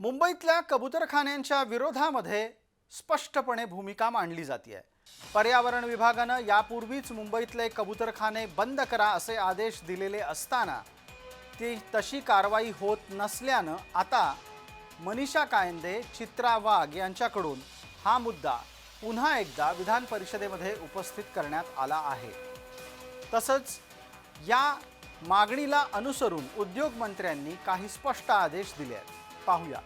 मुंबईतल्या कबुतरखान्यांच्या विरोधामध्ये स्पष्टपणे भूमिका मांडली जाते पर्यावरण विभागानं यापूर्वीच मुंबईतले कबुतरखाने बंद करा असे आदेश दिलेले असताना ती तशी कारवाई होत नसल्यानं आता मनीषा कायंदे चित्रा वाघ यांच्याकडून हा मुद्दा पुन्हा एकदा विधान परिषदेमध्ये उपस्थित करण्यात आला आहे. तसंच या मागणीला अनुसरून उद्योगमंत्र्यांनी काही स्पष्ट आदेश दिले आहेत पाहूया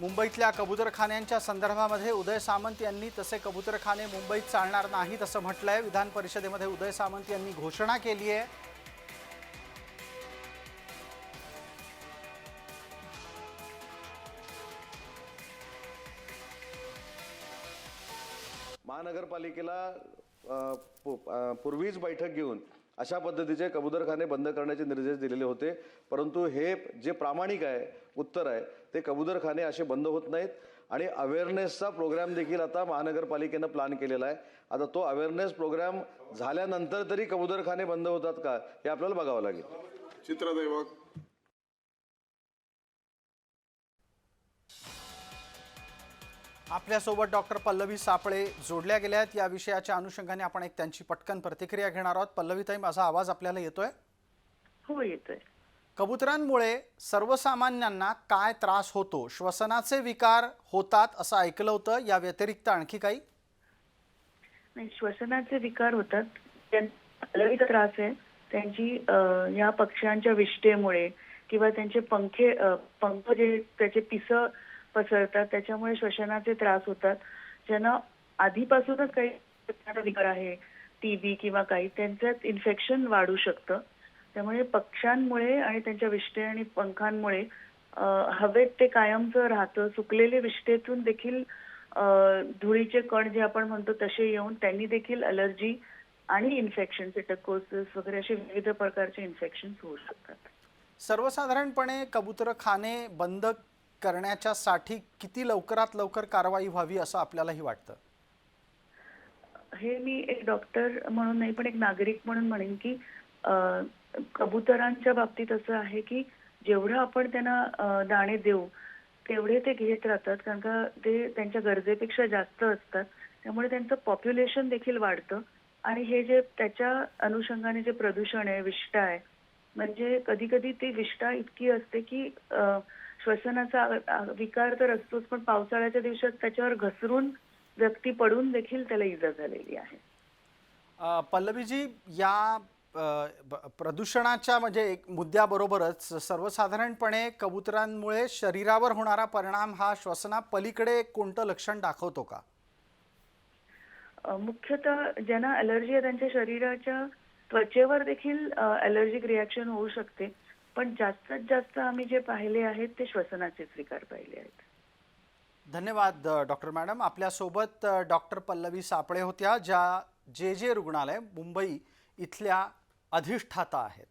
मुंबईतल्या कबुतरखान्यांच्या संदर्भामध्ये उदय सामंत यांनी तसे कबुतरखाने मुंबईत चालणार नाहीत असं म्हटलंय. विधान परिषदेमध्ये उदय सामंत यांनी घोषणा केली आहे. महानगरपालिकेला पूर्वीच बैठक घेऊन अशा पद्धतीचे कबूतरखाने बंद करण्याचे निर्देश दिलेले होते. परंतु हे जे प्रामाणिक आहे उत्तर आहे ते कबूतरखाने असे बंद होत नाहीत. आणि अवेअरनेसचा प्रोग्राम देखील आता महानगरपालिकेनं प्लॅन केलेला आहे. आता तो अवेअरनेस प्रोग्राम झाल्यानंतर तरी कबूतरखाने बंद होतात का हे आपल्याला बघावं लागेल. चित्रदैवक आपल्यासोबत डॉक्टर पल्लवी सापळे जोडल्या गेल्या आहेत. या विषयाच्या अनुषंगाने आपण एक त्यांची पटकन प्रतिक्रिया घेणार आहोत. पल्लवीताई माझा आवाज आपल्याला येतोय? हो येतोय. कबुतरांमुळे सर्वसामान्यांना काय त्रास होतो? श्वसनाचे विकार होतात असं ऐकलं होतं. या व्यतिरिक्त आणखी काही? नाही श्वसनाचे विकार होतात. त्यांना त्रास आहे त्यांची या पक्ष्यांच्या विष्ठेमुळे किंवा त्यांचे पंखे पंख जे त्याचे पिस पसरतात. त्याच्यामुळे श्वसनाचे त्रास होतात. ज्यांना आधीपासूनच काही श्वसनाचा विकार आहे टीबी किंवा काही त्यांच्यात इन्फेक्शन वाढू शकतं. त्यामुळे पक्ष्यांमुळे आणि त्यांच्या विष्ठे आणि पंखांमुळे हवेत ते कायमचं राहतं. सुकलेले विष्ठेतून देखील धुळीचे कण जे आपण म्हणतो तसे येऊन त्यांनी देखील अलर्जी आणि इन्फेक्शन सिटकोसिस वगैरे असे विविध प्रकारचे इन्फेक्शन होऊ शकतात. सर्वसाधारणपणे कबुतरखाने बंद करण्याच्यासाठी किती लवकरात लवकर कारवाई व्हावी असं आपल्यालाही वाटतं? हे मी एक डॉक्टर म्हणून नाही पण एक नागरिक म्हणून म्हणेन की अं, कबुतरांच्या बाबतीत असं आहे की जेवढं आपण त्यांना दाणे देऊ तेवढे ते घेत राहतात. कारण का ते त्यांच्या गरजेपेक्षा जास्त असतात. त्यामुळे त्यांचं पॉप्युलेशन देखील वाढतं. आणि हे जे त्याच्या अनुषंगाने जे प्रदूषण आहे विष्ठा आहे म्हणजे कधी कधी ती विष्ठा इतकी असते की अं, श्वसनाचा विकार तर असतोच पण पावसाळ्याच्या दिवसात त्याच्यावर घसरून व्यक्ती पडून देखील त्याला इजा झालेली आहे. पल्लवीजी या प्रदूषणाच्या म्हणजे एक मुद्द्याबरोबरच सर्वसाधारणपणे कबुतरांमुळे शरीरावर होणारा परिणाम हा श्वसनापलीकडे कोणतं लक्षण दाखवतो का? मुख्यतः ज्यांना अलर्जी आहे त्यांच्या शरीराच्या त्वचेवर देखील अलर्जिक रिॲक्शन होऊ शकते. पण जास्तीत जास्त आम्ही जे पाहिले आहेत ते श्वसनाचेच विकार पाहिले आहेत. धन्यवाद डॉक्टर मॅडम. आपल्यासोबत डॉक्टर पल्लवी सापळे होत्या ज्या जे जे रुग्णालय मुंबई इथल्या अधिष्ठाता आहेत.